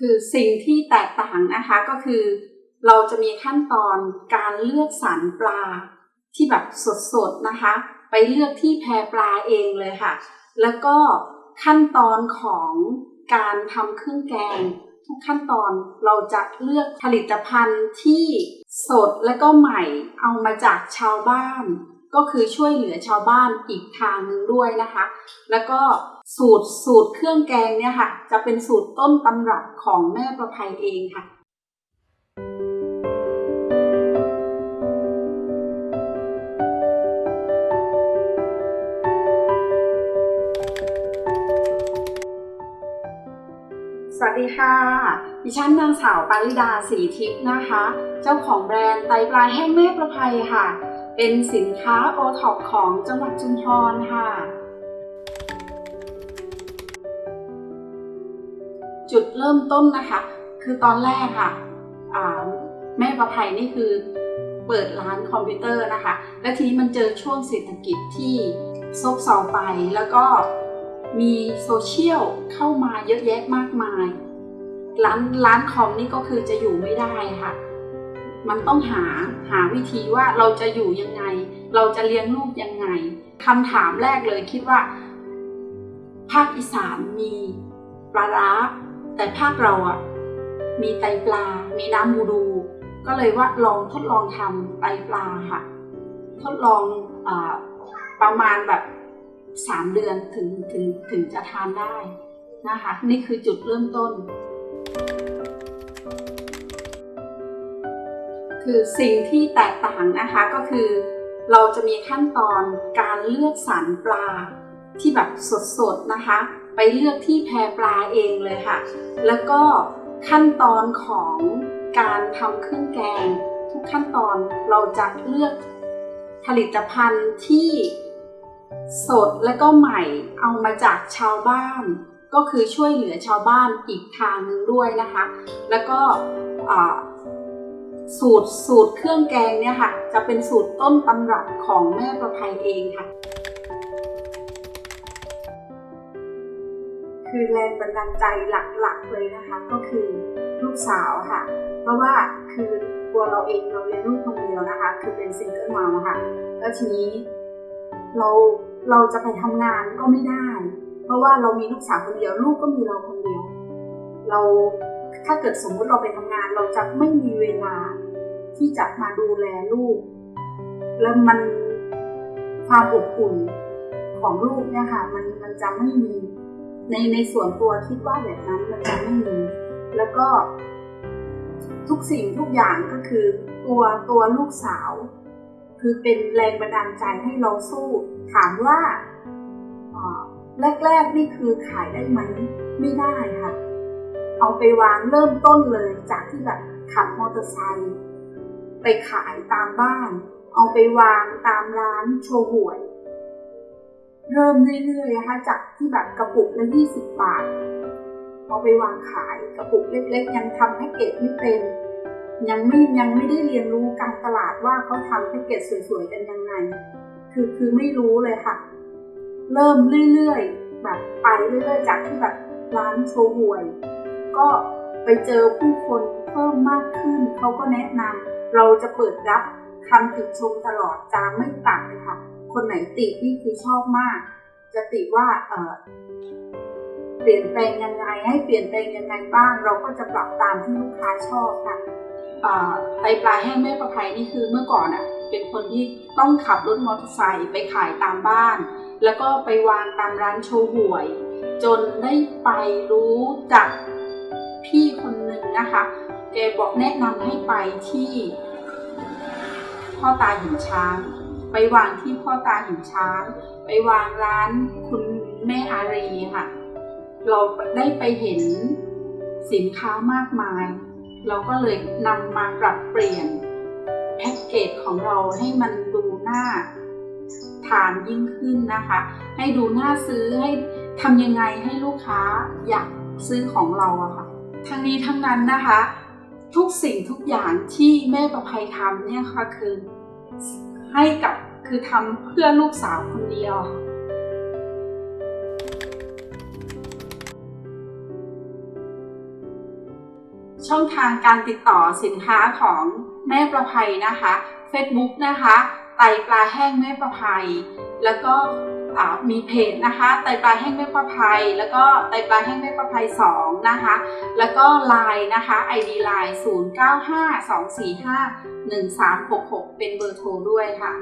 คือสิ่งที่แตกต่างนะคะก็คือ เราจะมีขั้นตอนการเลือกสรรปลาที่แบบสดๆนะคะ ไปเลือกที่แพปลาเองเลยค่ะ แล้วก็ขั้นตอนของการทำเครื่องแกง ทุกขั้นตอนเราจะเลือกผลิตภัณฑ์ที่สดและก็ใหม่เอามาจากชาวบ้าน ก็คือช่วยเหลือชาวบ้านอีกทางหนึ่งด้วยนะคะ แล้วก็สูตรสูตรเครื่องแกงเนี่ยค่ะ จะเป็นสูตรต้นตำรับของแม่ประภัยเองค่ะสวัสดีค่ะ ดิฉันนางสาวปาริดาสีทิพย์นะคะ เจ้าของแบรนด์ไตปลาแห้งแม่ประภัยค่ะ เป็นสินค้าโอท็อปของจังหวัดชุมพรค่ะ จุดเริ่มต้นนะคะ คือตอนแรกค่ะแม่ประภัยนี่คือเปิดร้านคอมพิวเตอร์นะคะ และทีนี้มันเจอช่วงเศรษฐกิจที่ซบเซาไป แล้วก็มีโซเชียลเข้ามาเยอะแยะมากมาย ร้านร้านคอมนี่ก็คือจะอยู่ไม่ได้ค่ะ มันต้องหาหาวิธีว่าเราจะอยู่ยังไง เราจะเลี้ยงลูกยังไงคำถามแรกเลยคิดว่า ภาคอีสานมีปลาร้าแต่ภาคเราอะมีไตปลา มีน้ำบูดู ก็เลยว่าลองทดลองทำไตปลาค่ะ ทดลองอประมาณแบบสามเดือนถึงถึงถึงจะทานได้นะคะ นี่คือจุดเริ่มต้น คือสิ่งที่แตกต่างนะคะก็คือ เราจะมีขั้นตอนการเลือกสรรปลาที่แบบสดๆนะคะ ไปเลือกที่แพปลาเองเลยค่ะ แล้วก็ขั้นตอนของการทำเครื่องแกง ทุกขั้นตอนเราจะเลือกผลิตภัณฑ์ที่สดและก็ใหม่เอามาจากชาวบ้าน ก็คือช่วยเหลือชาวบ้านอีกทางหนึงด้วยนะคะ แล้วก็ สูตรสูตรเครื่องแกงเนี่ยค่ะ จะเป็นสูตรต้นตำรับของแม่ประภัยเองค่ะ คือแรงบันดาลใจหลักๆเลยนะคะ ก็คือลูกสาวค่ะ เพราะว่าคือตัวเราเองเราเลี้ยงลูกคนเดียวนะคะ คือเป็นซิงเกิลมามค่ะ แล้วทีนี้เราเราจะไปทำงานก็ไม่ได้ เพราะว่าเรามีลูกสาวคนเดียว ลูกก็มีเราคนเดียว เราถ้าเกิดสมมุติเราไปทำงาน เราจะไม่มีเวลา ที่จะมาดูแลลูก แล้วมันความอบอุ่นของลูกเนี่ยค่ะมันมันจะไม่มีในในส่วนตัวคิดว่าแบบนั้นมันจะไม่มีแล้วก็ทุกสิ่งทุกอย่างก็คือตัวตัวลูกสาว คือเป็นแรงบันดาลใจให้เราสู้ ถามว่าอ่าแรกๆนี่คือขายได้ไหมไม่ได้ค่ะ เอาไปวางเริ่มต้นเลยจากที่แบบขับมอเตอร์ไซค์ ไปขายตามบ้าน เอาไปวางตามร้านโชว์หวย เริ่มเรื่อยๆนะคะจากที่แบบกระปุกละ20 บาท เอาไปวางขายกระปุกเล็กๆ ยังทำแพ็กเกจไม่เป็น ยังไม่ยังไม่ได้เรียนรู้การตลาดว่าเขาทำแพ็กเกจสวยๆกันยังไง คือคือไม่รู้เลยค่ะ เริ่มเรื่อยๆ แบบไปเรื่อยๆ จากที่แบบร้านโชว์หวย ก็ไปเจอผู้คนเพิ่มมากขึ้นเขาก็แนะนำ เราจะเปิดรับคำติชมตลอดจะไม่ตัดเลยค่ะ คนไหนตินี่คือชอบมาก จะติว่าเออเปลี่ยนแปลงยังไงให้เปลี่ยนแปลงยังไงบ้าง เราก็จะปรับตามที่ลูกค้าชอบค่ะไตปลาแห้งแม่ประภัยนี่คือเมื่อก่อนอะเป็นคนที่ต้องขับรถมอเตอร์ไซค์ไปขายตามบ้าน แล้วก็ไปวางตามร้านโชว์หวย จนได้ไปรู้จักพี่คนหนึ่งนะคะ แกบอกแนะนำให้ไปที่พ่อตาหินช้าง ไปวางที่พ่อตาหินช้าง ไปวางร้านคุณแม่อารีค่ะ เราได้ไปเห็นสินค้ามากมาย เราก็เลยนำมาปรับเปลี่ยนแพ็กเกจของเราให้มันดูหน่าทานยิ่งขึ้นนะคะ ให้ดูน่าซื้อให้ทำยังไงให้ลูกค้าอยากซื้อของเราอะค่ะ ทั้งนี้ทั้งนั้นนะคะ ทุกสิ่งทุกอย่างที่แม่ประภัยทำเนี่ยค่ะคือให้กับคือทำเพื่อลูกสาวคนเดียว ช่องทางการติดต่อสินค้าของแม่ประภัยนะคะ Facebook นะคะ ไตปลาแห้งแม่ประภัย แล้วก็ มีเพจนะคะไตปลาแห้งแม่ประภัย แล้วก็ไตปลาแห้งแม่ประภัย2นะคะแล้วก็ไลน์นะคะ ID l ล n e 0952451366 เป็นเบอร์โทรด้วยค่ะ